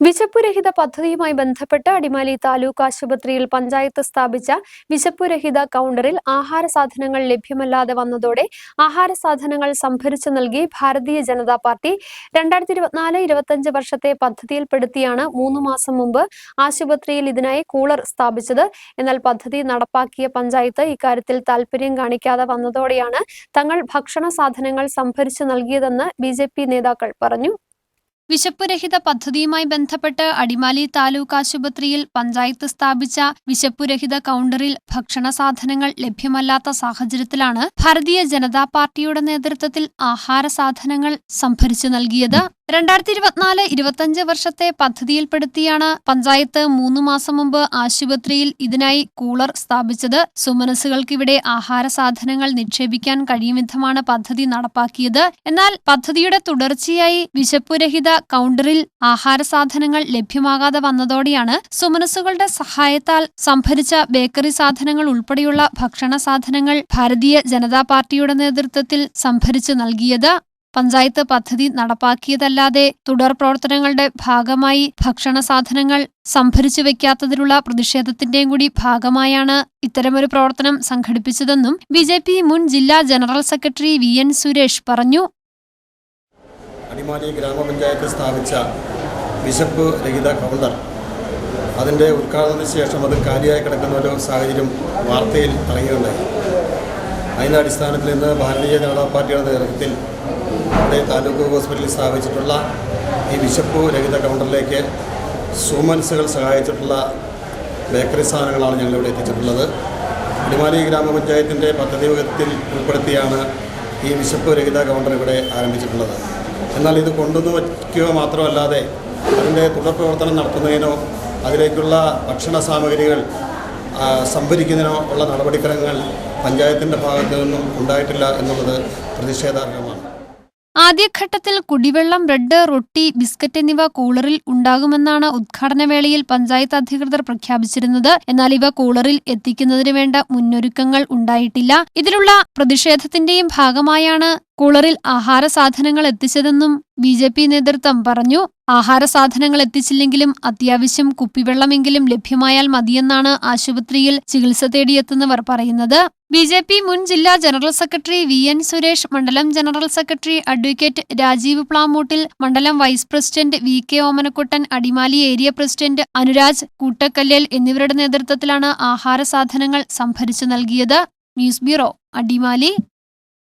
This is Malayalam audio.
വിശപ്പുരഹിത പദ്ധതിയുമായി ബന്ധപ്പെട്ട് അടിമാലി താലൂക്ക് ആശുപത്രിയിൽ പഞ്ചായത്ത് സ്ഥാപിച്ച വിശപ്പുരഹിത കൗണ്ടറിൽ ആഹാര സാധനങ്ങൾ ലഭ്യമല്ലാതെ വന്നതോടെ ആഹാര സാധനങ്ങൾ സംഭരിച്ചു നൽകി ഭാരതീയ ജനതാ പാർട്ടി രണ്ടായിരത്തി ഇരുപത്തിനാല് ഇരുപത്തിയഞ്ച് വർഷത്തെ പദ്ധതിയിൽപ്പെടുത്തിയാണ് മൂന്ന് മാസം മുമ്പ് ആശുപത്രിയിൽ ഇതിനായി കൂളർ സ്ഥാപിച്ചത്. എന്നാൽ പദ്ധതി നടപ്പാക്കിയ പഞ്ചായത്ത് ഇക്കാര്യത്തിൽ താൽപര്യം കാണിക്കാതെ വന്നതോടെയാണ് തങ്ങൾ ഭക്ഷണ സാധനങ്ങൾ സംഭരിച്ചു നൽകിയതെന്ന് ബി നേതാക്കൾ പറഞ്ഞു. വിശപ്പുരഹിത പദ്ധതിയുമായി ബന്ധപ്പെട്ട് അടിമാലി താലൂക്ക് ആശുപത്രിയിൽ പഞ്ചായത്ത് സ്ഥാപിച്ച വിശപ്പുരഹിത കൗണ്ടറിൽ ഭക്ഷണ സാധനങ്ങൾ ലഭ്യമല്ലാത്ത സാഹചര്യത്തിലാണ് ഭാരതീയ ജനതാ പാർട്ടിയുടെ നേതൃത്വത്തിൽ ആഹാര സാധനങ്ങൾ സംഭരിച്ചു നൽകിയത്. രണ്ടായിരത്തി ഇരുപത്തിനാല് ഇരുപത്തിയഞ്ച് വർഷത്തെ പദ്ധതിയിൽപ്പെടുത്തിയാണ് പഞ്ചായത്ത് മൂന്ന് മാസം മുമ്പ് ആശുപത്രിയിൽ ഇതിനായി കൂളർ സ്ഥാപിച്ചത്. സുമനസുകൾക്കിവിടെ ആഹാര സാധനങ്ങൾ നിക്ഷേപിക്കാൻ കഴിയും വിധമാണ് പദ്ധതി നടപ്പാക്കിയത്. എന്നാൽ പദ്ധതിയുടെ തുടർച്ചയായി വിശപ്പുരഹിത കൗണ്ടറിൽ ആഹാര സാധനങ്ങൾ ലഭ്യമാകാതെ വന്നതോടെയാണ് സുമനസുകളുടെ സഹായത്താൽ സംഭരിച്ച ബേക്കറി സാധനങ്ങൾ ഉൾപ്പെടെയുള്ള ഭക്ഷണ സാധനങ്ങൾ ഭാരതീയ ജനതാ പാർട്ടിയുടെ നേതൃത്വത്തിൽ സംഭരിച്ചു നൽകിയത്. പഞ്ചായത്ത് പദ്ധതി നടപ്പാക്കിയതല്ലാതെ തുടർ പ്രവർത്തനങ്ങളുടെ ഭാഗമായി ഭക്ഷണ സാധനങ്ങൾ സംഭരിച്ചു വെക്കാത്തതിലുള്ള പ്രതിഷേധത്തിന്റെയും കൂടി ഭാഗമായാണ് ഇത്തരമൊരു പ്രവർത്തനം സംഘടിപ്പിച്ചതെന്നും ബി ജെ പി മുൻ ജില്ലാ general secretary V N Suresh പറഞ്ഞു. അടിമാലി ഗ്രാമപഞ്ചായത്ത് സ്ഥാപിച്ച വിശപ്പ് രഹിത കൗണ്ടർ. അതിന്റെ ഉദ്ഘാടനത്തിന് ശേഷം അത് കാലിയായി കിടക്കുന്ന ഒരു സാഹചര്യം വാർത്തയിൽ ഇറങ്ങിയിട്ടുണ്ടായി അതിന്റെ അടിസ്ഥാനത്തിൽ ഇന്ന് ഭാരതീയ ജനതാ പാർട്ടിയുടെ നേതൃത്വത്തിൽ അവിടെ താലൂക്ക് ഹോസ്പിറ്റലിൽ സ്ഥാപിച്ചിട്ടുള്ള ഈ വിശപ്പ് രഹിത കൗണ്ടറിലേക്ക് സൂമൻസുകൾ സഹായിച്ചിട്ടുള്ള ബേക്കറി സാധനങ്ങളാണ് ഞങ്ങളിവിടെ എത്തിച്ചിട്ടുള്ളത്. അടിമാലി ഗ്രാമപഞ്ചായത്തിന്റെ പദ്ധതി വിധത്തിൽ ഉൾപ്പെടുത്തിയാണ് ഈ വിശപ്പ് രഹിത കൗണ്ടർ ഇവിടെ ആരംഭിച്ചിട്ടുള്ളത്. എന്നാൽ ഇത് കൊണ്ടുവന്ന് വയ്ക്കുക മാത്രമല്ലാതെ അതിന്റെ തുടർ പ്രവർത്തനം നടത്തുന്നതിനോ അതിലേക്കുള്ള ഭക്ഷണ സാമഗ്രികൾ സംഭരിക്കുന്നതിനോ ഉള്ള നടപടിക്രമങ്ങൾ പഞ്ചായത്തിന്റെ ഭാഗത്തു നിന്നും ഉണ്ടായിട്ടില്ല എന്നുള്ളത് പ്രതിഷേധാർഹമാണ്. ആദ്യഘട്ടത്തിൽ കുടിവെള്ളം ബ്രെഡ് റൊട്ടി ബിസ്ക്കറ്റ് എന്നിവ കൂളറിൽ ഉണ്ടാകുമെന്നാണ് ഉദ്ഘാടന വേളയിൽ പഞ്ചായത്ത് അധികൃതർ പ്രഖ്യാപിച്ചിരുന്നത്. എന്നാൽ ഇവ കൂളറിൽ എത്തിക്കുന്നതിന് വേണ്ട മുന്നൊരുക്കങ്ങൾ ഉണ്ടായിട്ടില്ല. ഇതിലുള്ള പ്രതിഷേധത്തിന്റെയും ഭാഗമായാണ് കൂളറിൽ ആഹാര സാധനങ്ങൾ എത്തിച്ചതെന്നും ബി ജെ പി നേതൃത്വം പറഞ്ഞു. ആഹാര സാധനങ്ങൾ എത്തിച്ചില്ലെങ്കിലും അത്യാവശ്യം കുപ്പിവെള്ളമെങ്കിലും ലഭ്യമായാൽ മതിയെന്നാണ് ആശുപത്രിയിൽ ചികിത്സ തേടിയെത്തുന്നവർ പറയുന്നത്. ബി ജെ പി മുൻ ജില്ലാ general secretary V N Suresh മണ്ഡലം general secretary advocate Rajeev Plamoottil മണ്ഡലം vice president V K Omanakuttan Adimali area president Anuraj Koottakkallal എന്നിവരുടെ നേതൃത്വത്തിലാണ് ആഹാര സാധനങ്ങൾ സംഭരിച്ചു നൽകിയത്. News bureau Adimali.